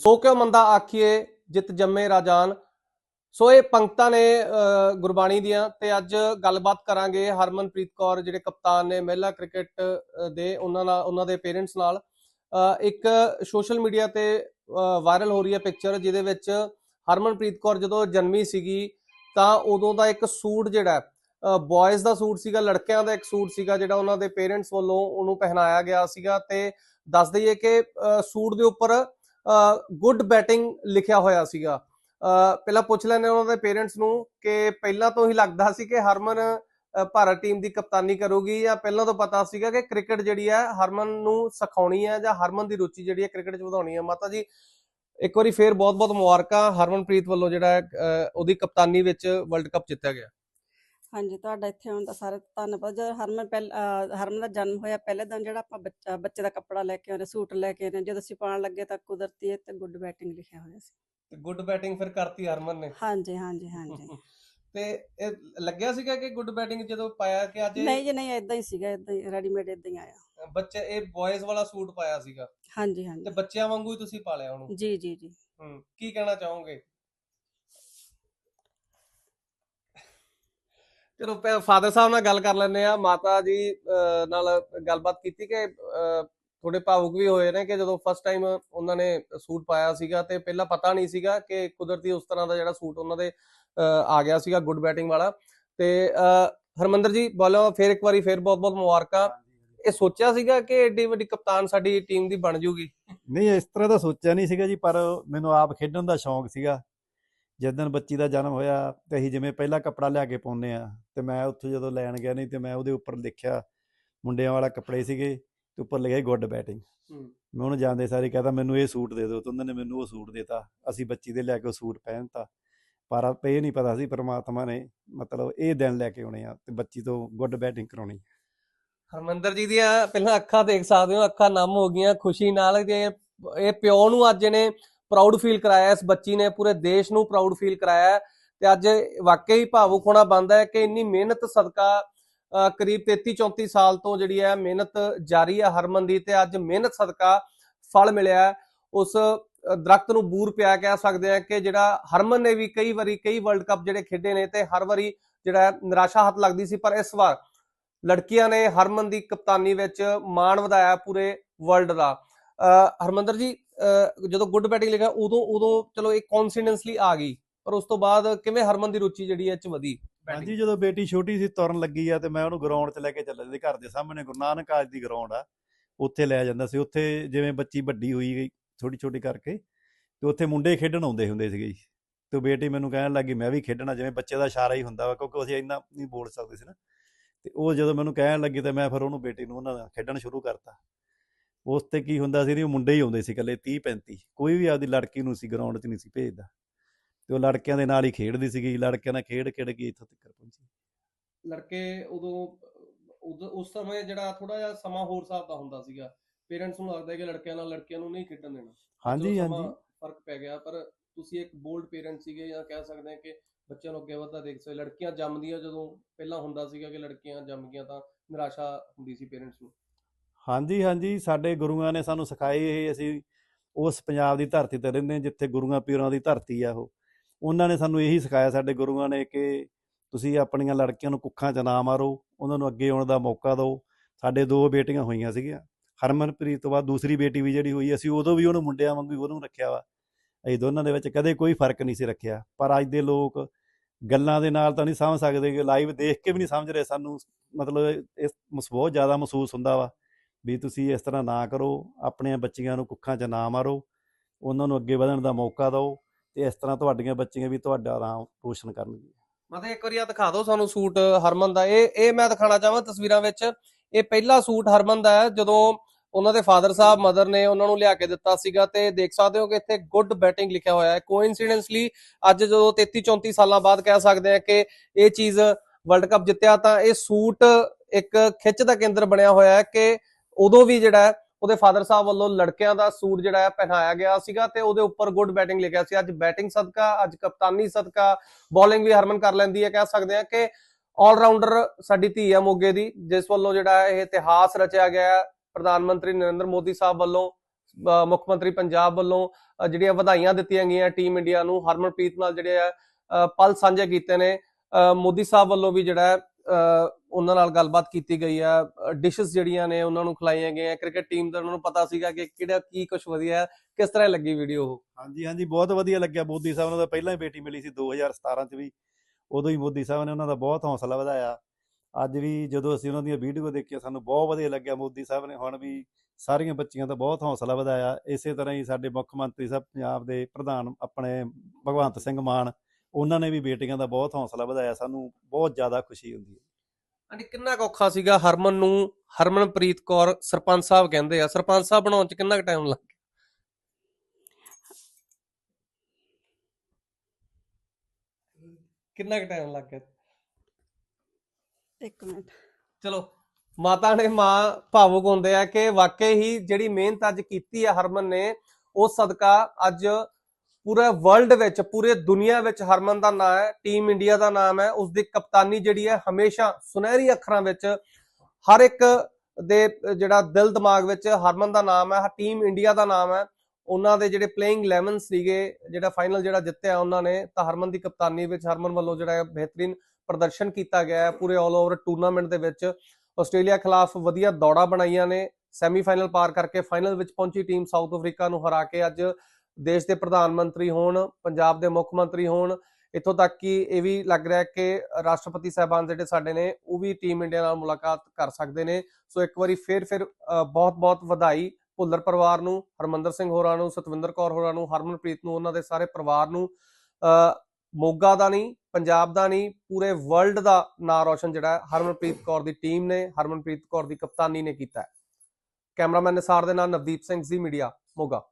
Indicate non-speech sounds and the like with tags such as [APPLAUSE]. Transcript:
ਸੋ ਕਿਉ ਮੰਦਾ ਆਖੀਏ ਜਿਤ ਜੰਮੇ ਰਾਜਾਨ? ਸੋ ਇਹ ਪੰਕਤਾਂ ਨੇ ਅ, ਗੁਰਬਾਣੀ ਦੀਆਂ ਤੇ ਅੱਜ ਗੱਲਬਾਤ ਕਰਾਂਗੇ ਹਰਮਨਪ੍ਰੀਤ ਕੌਰ ਜਿਹੜੇ ਕਪਤਾਨ ਨੇ ਮਹਿਲਾ ਕ੍ਰਿਕਟ ਦੇ ਉਹਨਾਂ ਨਾਲ ਉਹਨਾਂ ਦੇ ਪੇਰੈਂਟਸ ਨਾਲ। ਇੱਕ ਸੋਸ਼ਲ ਮੀਡੀਆ ਤੇ ਵਾਇਰਲ ਹੋ ਰਹੀ ਹੈ ਪਿਕਚਰ ਜਿਹਦੇ ਵਿੱਚ ਹਰਮਨਪ੍ਰੀਤ ਕੌਰ ਜਦੋਂ ਜਨਮੀ ਸੀਗੀ ਤਾਂ ਉਦੋਂ ਦਾ ਇੱਕ ਸੂਟ ਜਿਹੜਾ ਬॉयਜ਼ ਦਾ ਸੂਟ ਸੀਗਾ ਲੜਕਿਆਂ ਦਾ ਇੱਕ ਸੂਟ ਸੀਗਾ ਜਿਹੜਾ ਉਹਨਾਂ ਦੇ ਪੇਰੈਂਟਸ ਵੱਲੋਂ ਉਹਨੂੰ ਪਹਿਨਾਇਆ ਗਿਆ ਸੀਗਾ ਤੇ ਦੱਸ ਦਈਏ ਕਿ ਅ, ਸੂਟ ਦੇ ਉੱਪਰ ਗੁੱਡ ਬੈਟਿੰਗ ਲਿਖਿਆ ਹੋਇਆ ਸੀਗਾ। ਅ, ਪਹਿਲਾਂ ਪੁੱਛ ਲੈਣੇ ਉਹਨਾਂ ਦੇ ਪੇਰੈਂਟਸ ਨੂੰ ਕਿ ਪਹਿਲਾਂ ਤੋਂ ਹੀ ਲੱਗਦਾ ਸੀ ਕਿ ਹਰਮਨ ਭਾਰਤ ਟੀਮ ਦੀ ਕਪਤਾਨੀ ਕਰੂਗੀ ਜਾਂ ਪਹਿਲਾਂ ਤੋਂ ਪਤਾ ਸੀਗਾ ਕਿ ਕ੍ਰਿਕਟ ਜਿਹੜੀ ਹੈ ਹਰਮਨ ਨੂੰ ਸਿਖਾਉਣੀ ਹੈ ਜਾਂ ਹਰਮਨ ਦੀ ਰੁਚੀ ਜਿਹੜੀ ਹੈ ਕ੍ਰਿਕਟ 'ਚ ਵਧਾਉਣੀ ਹੈ। ਮਾਤਾ ਜੀ ਇੱਕ ਵਾਰੀ ਫੇਰ ਬਹੁਤ-ਬਹੁਤ ਮੁਬਾਰਕਾਂ ਹਰਮਨਪ੍ਰੀਤ ਵੱਲੋਂ ਜਿਹੜਾ ਹੈ, ਅ, ਉਹਦੀ ਕਪਤਾਨੀ ਵਿੱਚ ਵਰਲਡ ਕੱਪ ਜਿੱਤਿਆ ਗਿਆ। ਹਾਂਜੀ ਤੁਹਾਡਾ ਇੱਥੇ ਆਉਣ ਦਾ ਸਾਰਾ ਧੰਨਵਾਦ। ਜਦੋਂ ਹਰਮਨ ਪਹਿਲ ਅਹ ਹਰਮਨ ਦਾ ਜਨਮ ਹੋਇਆ ਪਹਿਲੇ ਦਿਨ ਜਿਹੜਾ ਆਪਾਂ ਬੱਚਾ ਬੱਚੇ ਦਾ ਕੱਪੜਾ ਲੈ ਕੇ ਆਉਂਦੇ ਸੂਟ ਲੈ ਕੇ ਆਉਂਦੇ ਜਦੋਂ ਅਸੀਂ ਪਾਉਣ ਲੱਗੇ ਤਾਂ ਕੁਦਰਤੀ ਇਹ ਤੇ ਗੁੱਡ ਬੈਟਿੰਗ ਲਿਖਿਆ ਹੋਇਆ ਸੀ। ਤੇ ਗੁੱਡ ਬੈਟਿੰਗ ਫਿਰ ਕਰਤੀ ਹਰਮਨ ਨੇ। ਹਾਂਜੀ ਹਾਂਜੀ ਹਾਂਜੀ। [LAUGHS] ਤੇ ਇਹ ਲੱਗਿਆ ਸੀਗਾ ਕਿ ਗੁੱਡ ਬੈਟਿੰਗ ਜਦੋਂ ਪਾਇਆ ਕਿ ਅੱਜ ਨਹੀਂ ਜੀ ਨਹੀਂ ਇਦਾਂ ਹੀ ਸੀਗਾ ਇਦਾਂ ਹੀ ਰੈਡੀਮੇਡ ਇਦਾਂ ਹੀ ਆਇਆ। ਬੱਚੇ ਇਹ ਬॉयਜ਼ ਵਾਲਾ ਸੂਟ ਪਾਇਆ ਸੀਗਾ। ਹਾਂਜੀ ਤੇ ਹਾਂਜੀ ਬੱਚਿਆਂ ਵਾਂਗੂ ਹੀ ਤੁਸੀਂ ਪਾਲਿਆ ਉਹਨੂੰ? ਜੀ ਜੀ ਜੀ। ਹੂੰ ਕੀ ਕਹਿਣਾ ਚਾਹੋਗੇ? ਚਲੋ ਫਾਦਰ ਸਾਹਿਬ ਨਾਲ ਗੱਲ ਕਰ ਲੈਂਦੇ ਆ ਮਾਤਾ ਜੀ ਨਾਲ ਗੱਲਬਾਤ ਕੀਤੀ ਕਿ ਥੋੜੇ ਭਾਵੁਕ ਵੀ ਹੋਏ ਨੇ ਕਿ ਜਦੋਂ ਫਸਟ ਟਾਈਮ ਉਹਨਾਂ ਨੇ ਸੂਟ ਪਾਇਆ ਸੀਗਾ ਤੇ ਪਹਿਲਾਂ ਪਤਾ ਨਹੀਂ ਸੀਗਾ ਕਿ ਕੁਦਰਤੀ ਉਸ ਤਰ੍ਹਾਂ ਦਾ ਜਿਹੜਾ ਸੂਟ ਉਹਨਾਂ ਦੇ ਆ ਗਿਆ ਸੀਗਾ ਗੁੱਡ ਬੈਟਿੰਗ ਵਾਲਾ। ਤੇ ਹਰਮੰਦਰ ਜੀ, ਬੋਲੋ, ਫੇਰ ਇੱਕ ਵਾਰੀ ਫਿਰ ਬਹੁਤ ਬਹੁਤ ਮੁਬਾਰਕਾਂ। ਇਹ ਸੋਚਿਆ ਸੀਗਾ ਕਿ ਏਡੀ ਵੱਡੀ ਕਪਤਾਨ ਸਾਡੀ ਟੀਮ ਦੀ ਬਣ ਜੂਗੀ? ਨਹੀਂ, ਇਸ ਤਰ੍ਹਾਂ ਦਾ ਸੋਚਿਆ ਨਹੀਂ ਸੀਗਾ ਜੀ, ਪਰ ਮੈਨੂੰ ਆਪ ਖੇਡਣ ਦਾ ਸ਼ੌਂਕ ਸੀਗਾ। ਜਦੋਂ ਬੱਚੀ ਦਾ ਜਨਮ ਹੋਇਆ ਤੇ ਅਸੀਂ ਜਿਵੇਂ ਪਹਿਲਾ ਕੱਪੜਾ ਲਿਆ ਕੇ ਪਾਉਂਦੇ ਆ ਤੇ ਮੈਂ ਉੱਥੇ ਜਦੋਂ ਲੈਣ ਗਿਆ ਨਹੀਂ ਤੇ ਮੈਂ ਉਹਦੇ ਉੱਪਰ ਲਿਖਿਆ ਮੁੰਡਿਆਂ ਵਾਲਾ ਕੱਪੜੇ ਸੀਗੇ ਤੇ ਉੱਪਰ ਲਿਖਿਆ ਗੁੱਡ ਬੈਟਿੰਗ। ਮੈਂ ਉਹਨੂੰ ਜਾਂਦੇ ਸਾਰੇ ਕਹਤਾ ਮੈਨੂੰ ਇਹ ਸੂਟ ਦੇ ਦਿਓ। ਤੇ ਉਹਨਾਂ ਨੇ ਮੈਨੂੰ ਉਹ ਸੂਟ ਦਿੱਤਾ। ਅਸੀਂ ਬੱਚੀ ਦੇ ਲੈ ਕੇ ਉਹ ਸੂਟ ਪਹਿਨਤਾ ਪਰ ਆਪਾਂ ਇਹ ਨਹੀਂ ਪਤਾ ਸੀ ਪ੍ਰਮਾਤਮਾ ਨੇ ਮਤਲਬ ਇਹ ਦਿਨ ਲੈ ਕੇ ਆਉਣੇ ਆ ਤੇ ਬੱਚੀ ਤੋਂ ਗੁੱਡ ਬੈਟਿੰਗ ਕਰਾਉਣੀ ਹਰਮੰਦਰ ਜੀ ਦੀਆਂ ਪਹਿਲਾਂ ਅੱਖਾਂ ਦੇਖ ਸਕਦੇ ਹੋ ਅੱਖਾਂ ਨਮ ਹੋ ਗਈਆਂ ਖੁਸ਼ੀ ਨਾਲ ਇਹ ਪਿਓ ਨੂੰ ਅੱਜ ਇਹਨੇ ਪ੍ਰਾਊਡ ਫੀਲ ਕਰਾਇਆ, ਇਸ ਬੱਚੀ ਨੇ ਪੂਰੇ ਦੇਸ਼ ਨੂੰ ਪ੍ਰਾਊਡ ਫੀਲ ਕਰਾਇਆ ਤੇ ਅੱਜ ਵਾਕਈ ਭਾਵੁਕ ਹੋਣਾ ਬਣਦਾ ਹੈ ਕਿ ਇੰਨੀ ਮਿਹਨਤ ਸਦਕਾ ਕਰੀਬ 33 34 ਸਾਲ ਤੋਂ ਜਿਹੜੀ ਹੈ ਮਿਹਨਤ ਜਾਰੀ ਹੈ ਹਰਮਨ ਦੀ ਤੇ ਅੱਜ ਮਿਹਨਤ ਸਦਕਾ ਫਲ ਮਿਲਿਆ ਉਸ ਦਰਖਤ ਨੂੰ ਬੂਰ ਪਿਆ ਕਹਿ ਸਕਦੇ ਆ ਕਿ ਜਿਹੜਾ ਹਰਮਨ ਨੇ ਵੀ ਕਈ ਵਾਰੀ ਕਈ ਵਰਲਡ ਕੱਪ ਜਿਹੜੇ ਖੇਡੇ ਨੇ ਤੇ ਹਰ ਵਾਰੀ ਜਿਹੜਾ ਨਿਰਾਸ਼ਾ ਹੱਥ ਲੱਗਦੀ ਸੀ, ਪਰ ਇਸ ਵਾਰ ਲੜਕੀਆਂ ਨੇ ਹਰਮਨ ਦੀ ਕਪਤਾਨੀ ਵਿੱਚ ਮਾਣ ਵਧਾਇਆ ਪੂਰੇ ਵਰਲਡ ਦਾ। ਅਹ ਹਰਮੰਦਰ ਜੀ ਜਦੋਂ ਗੁੱਡ ਬੈਟਿੰਗ ਲਿਖਿਆ ਉਦੋਂ ਉਦੋਂ ਚਲੋ ਇੱਕ ਕੌਨਫੀਡੈਂਸਲੀ ਆ ਗਈ ਪਰ ਉਸ ਤੋਂ ਬਾਅਦ ਕਿਵੇਂ ਹਰਮਨ ਦੀ ਰੁਚੀ ਜਿਹੜੀ ਇਹ ਚ ਵਧੀ? ਹਾਂਜੀ ਜਦੋਂ ਬੇਟੀ ਛੋਟੀ ਸੀ ਤੁਰਨ ਲੱਗੀ ਆ ਤੇ ਮੈਂ ਉਹਨੂੰ ਗਰਾਊਂਡ 'ਚ ਲੈ ਕੇ ਚੱਲਿਆ ਸੀ ਘਰ ਦੇ ਸਾਹਮਣੇ ਗੁਰੂ ਨਾਨਕ ਕਾਲਜ ਦੀ ਗਰਾਊਂਡ ਆ ਉੱਥੇ ਲੈ ਜਾਂਦਾ ਸੀ। ਉੱਥੇ ਜਿਵੇਂ ਬੱਚੀ ਵੱਡੀ ਹੋਈ ਗਈ ਛੋਟੀ ਛੋਟੀ ਕਰਕੇ ਤੇ ਉੱਥੇ ਮੁੰਡੇ ਖੇਡਣ ਆਉਂਦੇ ਹੁੰਦੇ ਸੀਗੇ ਜੀ। ਤੇ ਬੇਟੀ ਮੈਨੂੰ ਕਹਿਣ ਲੱਗੀ ਮੈਂ ਵੀ ਖੇਡਣਾ ਜਿਵੇਂ ਬੱਚੇ ਦਾ ਇਸ਼ਾਰਾ ਹੀ ਹੁੰਦਾ ਵਾ ਕਿਉਂਕਿ ਅਸੀਂ ਇੰਨਾ ਨਹੀਂ ਬੋਲ ਸਕਦੇ ਸੀ ਨਾ। ਤੇ ਉਹ ਜਦੋਂ ਮੈਨੂੰ ਕਹਿਣ ਲੱਗੀ ਤੇ ਮੈਂ ਫਿਰ ਉਹਨੂੰ ਬੇਟੀ ਨੂੰ ਉਹਨਾਂ ਨਾਲ ਖੇਡਣ ਸ਼ੁਰੂ ਕਰਤਾ। ਉਸ ਤੇ ਕੀ ਹੁੰਦਾ ਸੀ ਉਹ ਮੁੰਡੇ ਹੀ ਆਉਂਦੇ ਸੀ ਇਕੱਲੇ 30 35 ਕੋਈ ਵੀ ਆਪਦੀ ਲੜਕੀ ਨੂੰ ਸੀ ਗਰਾਊਂਡ 'ਚ ਨਹੀਂ ਸੀ ਭੇਜਦਾ। ਤੇ ਉਹ ਲੜਕਿਆਂ ਦੇ ਨਾਲ ਹੀ ਖੇਡਦੀ ਸੀਗੀ ਲੜਕਿਆਂ ਨਾਲ ਖੇਡ ਖੇਡ ਕੇ ਇੱਥੋਂ ਤੱਕ ਪਹੁੰਚੀ। ਲੜਕੇ ਉਦੋਂ ਉਸ ਸਮੇਂ ਜਿਹੜਾ ਥੋੜਾ ਜਿਹਾ ਸਮਾਂ ਹੋਰ ਹਿਸਾਬ ਦਾ ਹੁੰਦਾ ਸੀਗਾ। ਪੇਰੈਂਟਸ ਨੂੰ ਲੱਗਦਾ ਹੈ ਕਿ ਲੜਕਿਆਂ ਨਾਲ ਲੜਕੀਆਂ ਨੂੰ ਨਹੀਂ ਖੇਡਣ ਦੇਣਾ। ਹਾਂਜੀ ਹਾਂਜੀ। ਫ਼ਰਕ ਪੈ ਗਿਆ ਪਰ ਤੁਸੀਂ ਇੱਕ ਬੋਲਡ ਪੇਰੈਂਟ ਸੀਗੇ ਜਾਂ ਕਹਿ ਸਕਦੇ ਹਾਂ ਕਿ ਬੱਚਿਆਂ ਨੂੰ ਅੱਗੇ ਵਧਦਾ ਦੇਖ ਸਕਦੇ ਲੜਕੀਆਂ ਜੰਮਦੀਆਂ ਜਦੋਂ ਪਹਿਲਾਂ ਹੁੰਦਾ ਸੀਗਾ ਕਿ ਲੜਕੀਆਂ ਜੰਮ ਗਈਆਂ ਤਾਂ ਨਿਰਾਸ਼ਾ ਹੁੰਦੀ ਸੀ ਪੇਰੈਂਟਸ ਨੂੰ। ਹਾਂਜੀ ਹਾਂਜੀ, ਸਾਡੇ ਗੁਰੂਆਂ ਨੇ ਸਾਨੂੰ ਸਿਖਾਏ ਇਹ, ਅਸੀਂ ਉਸ ਪੰਜਾਬ ਦੀ ਧਰਤੀ ਤੇ ਰਹਿੰਦੇ ਹਾਂ, ਜਿੱਥੇ ਗੁਰੂਆਂ ਪੀਰਾਂ ਦੀ ਧਰਤੀ ਆ ਉਹ। ਉਹਨਾਂ ਨੇ ਸਾਨੂੰ ਇਹੀ ਸਿਖਾਇਆ ਸਾਡੇ ਗੁਰੂਆਂ ਨੇ ਕਿ ਤੁਸੀਂ ਆਪਣੀਆਂ ਲੜਕੀਆਂ ਨੂੰ ਕੁੱਖਾਂ 'ਚ ਨਾ ਮਾਰੋ, ਉਹਨਾਂ ਨੂੰ ਅੱਗੇ ਆਉਣ ਦਾ ਮੌਕਾ ਦਿਓ। ਸਾਡੇ ਦੋ ਬੇਟੀਆਂ ਹੋਈਆਂ ਸੀਗੀਆਂ, ਹਰਮਨਪ੍ਰੀਤ ਤੋਂ ਬਾਅਦ ਦੂਸਰੀ ਬੇਟੀ ਵੀ ਜਿਹੜੀ ਹੋਈ, ਅਸੀਂ ਉਦੋਂ ਵੀ ਉਹਨੂੰ ਮੁੰਡਿਆਂ ਵਾਂਗੂ ਉਹਨੂੰ ਰੱਖਿਆ ਵਾ। ਅਸੀਂ ਦੋਨਾਂ ਦੇ ਵਿੱਚ ਕਦੇ ਕੋਈ ਫ਼ਰਕ ਨਹੀਂ ਸੀ ਰੱਖਿਆ, ਪਰ ਅੱਜ ਦੇ ਲੋਕ ਗੱਲਾਂ ਦੇ ਨਾਲ ਤਾਂ ਨਹੀਂ ਸਮਝ ਸਕਦੇ ਕਿ ਲਾਈਵ ਦੇਖ ਕੇ ਵੀ ਨਹੀਂ ਸਮਝ ਰਹੇ, ਸਾਨੂੰ ਮਤਲਬ ਇਸ ਬਹੁਤ ਜ਼ਿਆਦਾ ਮਹਿਸੂਸ ਹੁੰਦਾ ਵਾ। ਵੀ ਤੁਸੀਂ ਇਸ ਤਰ੍ਹਾਂ ਨਾ ਕਰੋ, ਆਪਣੀਆਂ ਬੱਚੀਆਂ ਨੂੰ ਕੁੱਖਾਂ 'ਚ ਨਾ ਮਾਰੋ, ਉਹਨਾਂ ਨੂੰ ਅੱਗੇ ਵਧਣ ਦਾ ਮੌਕਾ ਦਿਓ ਤੇ ਇਸ ਤਰ੍ਹਾਂ ਤੁਹਾਡੀਆਂ ਬੱਚੀਆਂ ਵੀ ਤੁਹਾਡਾ ਨਾਮ ਰੋਸ਼ਨ ਕਰਨਗੀਆਂ। ਮਤਲਬ ਇੱਕ ਵਾਰੀ ਆ ਦਿਖਾ ਦਿਓ ਸਾਨੂੰ ਸੂਟ, ਹਰਮਨ ਦਾ। ਇਹ ਇਹ ਮੈਂ ਦਿਖਾਣਾ ਚਾਹਾਂ ਤਸਵੀਰਾਂ ਵਿੱਚ। ਇਹ ਪਹਿਲਾ ਸੂਟ ਹਰਮਨ ਦਾ ਹੈ, ਜਦੋਂ ਉਹਨਾਂ ਦੇ ਫਾਦਰ ਸਾਹਿਬ, ਮਦਰ ਨੇ ਉਹਨਾਂ ਨੂੰ ਲਿਆ ਕੇ ਦਿੱਤਾ ਸੀਗਾ ਤੇ ਦੇਖ ਸਕਦੇ ਹੋ ਕਿ ਇੱਥੇ ਗੁੱਡ ਬੈਟਿੰਗ ਲਿਖਿਆ ਹੋਇਆ ਹੈ। ਕੋਇਨਸੀਡੈਂਸਲੀ ਅੱਜ ਜਦੋਂ 33 34 ਸਾਲਾਂ ਬਾਅਦ ਕਹਿ ਸਕਦੇ ਆ ਕਿ ਇਹ ਚੀਜ਼ ਵਰਲਡ ਕੱਪ ਜਿੱਤਿਆ ਤਾਂ ਇਹ ਸੂਟ ਇੱਕ ਖਿੱਚ ਦਾ ਕੇਂਦਰ ਬਣਿਆ ਹੋਇਆ ਹੈ ਕਿ ਉਦੋਂ ਵੀ ਜਿਹੜਾ ਉਹਦੇ ਫਾਦਰ ਸਾਹਿਬ ਵੱਲੋਂ ਲੜਕਿਆਂ ਦਾ ਸੂਟ ਜਿਹੜਾ ਹੈ ਪਹਿਨਾਇਆ ਗਿਆ ਸੀਗਾ ਤੇ ਉਹਦੇ ਉੱਪਰ ਗੁੱਡ ਬੈਟਿੰਗ ਲਿਖਿਆ ਸੀ। ਅੱਜ ਬੈਟਿੰਗ ਸਦਕਾ ਅੱਜ ਕਪਤਾਨੀ ਸਦਕਾ ਬੋਲਿੰਗ ਵੀ ਹਰਮਨ ਕਰ ਲੈਂਦੀ ਹੈ। ਕਹਿ ਸਕਦੇ ਆ ਕਿ ਆਲਰਾਊਂਡਰ ਸਾਡੀ ਧੀ ਹੈ ਮੋਗੇ ਦੀ ਜਿਸ ਵੱਲੋਂ ਜਿਹੜਾ ਇਹ ਇਤਿਹਾਸ ਰਚਿਆ ਗਿਆ ਪ੍ਰਧਾਨ ਮੰਤਰੀ ਨਰਿੰਦਰ ਮੋਦੀ ਸਾਹਿਬ ਵੱਲੋਂ ਅ, ਮੁੱਖ ਮੰਤਰੀ ਪੰਜਾਬ ਵੱਲੋਂ ਜਿਹੜੀਆਂ ਵਧਾਈਆਂ ਦਿੱਤੀਆਂ ਗਈਆਂ ਟੀਮ ਇੰਡੀਆ ਨੂੰ ਹਰਮਨਪ੍ਰੀਤ ਨਾਲ ਜਿਹੜੇ ਆ ਪਲ ਸਾਂਝੇ ਕੀਤੇ ਨੇ। ਅ, ਮੋਦੀ ਸਾਹਿਬ ਵੱਲੋਂ ਵੀ ਜਿਹੜਾ ਹੈ, ਉਹਨਾਂ ਨਾਲ ਗੱਲਬਾਤ ਕੀਤੀ ਗਈ ਆ। ਡਿਸ਼ਸ ਜਿਹੜੀਆਂ ਨੇ ਉਹਨਾਂ ਨੂੰ ਖਿਲਾਈਆਂ ਗਈਆਂ। ਕ੍ਰਿਕਟ ਟੀਮ ਦਾ ਉਹਨਾਂ ਨੂੰ ਪਤਾ ਸੀਗਾ ਕਿ ਕਿਹੜਾ ਕੀ ਕੁਝ ਵਧੀਆ ਹੈ, ਕਿਸ ਤਰ੍ਹਾਂ ਲੱਗੀ ਵੀਡੀਓ ਉਹ? ਹਾਂਜੀ ਹਾਂਜੀ, ਬਹੁਤ ਵਧੀਆ ਲੱਗਿਆ। ਮੋਦੀ ਸਾਹਿਬ ਨੂੰ ਤਾਂ ਪਹਿਲਾਂ ਹੀ ਬੇਟੀ ਮਿਲੀ ਸੀ 2017 ਚ ਵੀ। ਉਦੋਂ ਹੀ ਮੋਦੀ ਸਾਹਿਬ ਨੇ ਉਹਨਾਂ ਦਾ ਬਹੁਤ ਹੌਸਲਾ ਵਧਾਇਆ। ਅੱਜ ਵੀ ਜਦੋਂ ਅਸੀਂ ਉਹਨਾਂ ਦੀਆਂ ਵੀਡੀਓ ਦੇਖੀਆਂ, ਸਾਨੂੰ ਬਹੁਤ ਵਧੀਆ ਲੱਗਿਆ। ਮੋਦੀ ਸਾਹਿਬ ਨੇ ਹੁਣ ਵੀ ਸਾਰੀਆਂ ਬੱਚੀਆਂ ਦਾ ਬਹੁਤ ਹੌਸਲਾ ਵਧਾਇਆ। ਇਸੇ ਤਰ੍ਹਾਂ ਹੀ ਸਾਡੇ ਮੁੱਖ ਮੰਤਰੀ ਸਾਹਿਬ ਪੰਜਾਬ ਦੇ ਪ੍ਰਧਾਨ ਆਪਣੇ ਭਗਵੰਤ ਸਿੰਘ ਮਾਨ ਉਹਨਾਂ ਨੇ ਵੀ ਬੇਟੀਆਂ ਦਾ ਬਹੁਤ ਹੌਸਲਾ ਵਧਾਇਆ ਸਾਨੂੰ ਬਹੁਤ ਜ਼ਿਆਦਾ ਖੁਸ਼ੀ ਹੁੰਦੀ ਹੈ। ਹਾਂਜੀ ਕਿੰਨਾ ਔਖਾ ਸੀਗਾ ਹਰਮਨ ਨੂੰ ਹਰਮਨਪ੍ਰੀਤ ਕੌਰ ਸਰਪੰਚ ਸਾਹਿਬ ਕਹਿੰਦੇ ਆ। ਸਰਪੰਚ ਸਾਹਿਬ ਬਣਾਉਣ ਚ ਕਿੰਨਾ ਕੁ ਟਾਈਮ ਲੱਗ ਗਿਆ? ਕਿੰਨਾ ਕੁ ਟਾਈਮ ਲੱਗ ਗਿਆ? ਇੱਕ ਮਿੰਟ। ਚਲੋ ਮਾਤਾ ਨੇ ਮਾਂ ਭਾਵੁਕ ਹੁੰਦੇ ਆ ਕਿ ਵਾਕਈ ਹੀ ਜਿਹੜੀ ਮਿਹਨਤ ਅੱਜ ਕੀਤੀ ਆ ਹਰਮਨ ਨੇ ਉਸ ਸਦਕਾ ਅੱਜ ਪੂਰੇ ਵਰਲਡ ਵਿੱਚ, ਪੂਰੇ ਦੁਨੀਆ ਵਿੱਚ ਹਰਮਨ ਦਾ ਨਾਮ ਹੈ ਟੀਮ ਇੰਡੀਆ ਦਾ ਨਾਮ ਹੈ ਉਸ ਦੀ ਕਪਤਾਨੀ ਜਿਹੜੀ ਹੈ ਹਮੇਸ਼ਾ ਸੁਨਹਿਰੀ ਅੱਖਰਾਂ ਵਿੱਚ ਹਰ ਇੱਕ ਦੇ ਜਿਹੜਾ ਦਿਲ ਦਿਮਾਗ ਵਿੱਚ ਹਰਮਨ ਦਾ ਨਾਮ ਹੈ ਟੀਮ ਇੰਡੀਆ ਦਾ ਨਾਮ ਹੈ। ਉਹਨਾਂ ਦੇ ਜਿਹੜੇ ਪਲੇਇੰਗ 11 ਸੀਗੇ, ਜਿਹੜਾ ਫਾਈਨਲ ਜਿਹੜਾ ਜਿੱਤਿਆ ਉਹਨਾਂ ਨੇ, ਤਾਂ ਹਰਮਨ ਦੀ ਕਪਤਾਨੀ ਵਿੱਚ ਹਰਮਨ ਵੱਲੋਂ ਜਿਹੜਾ ਬਿਹਤਰੀਨ ਪ੍ਰਦਰਸ਼ਨ ਕੀਤਾ ਗਿਆ ਹੈ ਪੂਰੇ ਆਲ ਓਵਰ ਟੂਰਨਾਮੈਂਟ ਦੇ ਵਿੱਚ। ਆਸਟ੍ਰੇਲੀਆ ਖਿਲਾਫ ਵਧੀਆ ਦੌੜਾਂ ਬਣਾਈਆਂ ਨੇ ਸੈਮੀਫਾਈਨਲ ਪਾਰ ਕਰਕੇ ਫਾਈਨਲ ਵਿੱਚ ਪਹੁੰਚੀ ਟੀਮ ਸਾਊਥ ਅਫਰੀਕਾ ਨੂੰ ਹਰਾ ਕੇ ਅੱਜ ਦੇਸ਼ ਦੇ ਪ੍ਰਧਾਨ ਮੰਤਰੀ ਹੋਣ, ਪੰਜਾਬ ਦੇ ਮੁੱਖ ਮੰਤਰੀ ਹੋਣ, ਇੱਥੋਂ ਤੱਕ ਕਿ ਇਹ ਵੀ ਲੱਗ ਰਿਹਾ ਕਿ ਰਾਸ਼ਟਰਪਤੀ ਸਾਹਿਬਾਨ ਜਿਹੜੇ ਸਾਡੇ ਨੇ, ਉਹ ਵੀ ਟੀਮ ਇੰਡੀਆ ਨਾਲ ਮੁਲਾਕਾਤ ਕਰ ਸਕਦੇ ਨੇ। ਸੋ ਇੱਕ ਵਾਰੀ ਫੇਰ, ਫਿਰ ਬਹੁਤ-ਬਹੁਤ ਵਧਾਈ ਭੁੱਲਰ ਪਰਿਵਾਰ ਨੂੰ, ਹਰਮੰਦਰ ਸਿੰਘ ਹੋਰਾਂ ਨੂੰ, ਸਤਵਿੰਦਰ ਕੌਰ ਹੋਰਾਂ ਨੂੰ, ਹਰਮਨਪ੍ਰੀਤ ਨੂੰ, ਉਹਨਾਂ ਦੇ ਸਾਰੇ ਪਰਿਵਾਰ ਨੂੰ। ਮੋਗਾ ਦਾ ਨਹੀਂ, ਪੰਜਾਬ ਦਾ ਨਹੀਂ, ਪੂਰੇ ਵਰਲਡ ਦਾ ਨਾਂ ਰੌਸ਼ਨ ਜਿਹੜਾ ਹਰਮਨਪ੍ਰੀਤ ਕੌਰ ਦੀ ਟੀਮ ਨੇ, ਹਰਮਨਪ੍ਰੀਤ ਕੌਰ ਦੀ ਕਪਤਾਨੀ ਨੇ ਕੀਤਾ ਹੈ। ਕੈਮਰਾਮੈਨ ਨਿਸਾਰ ਦੇ ਨਾਲ ਨਵਦੀਪ ਸਿੰਘ ਜੀ, ਮੀਡੀਆ, ਮੋਗਾ।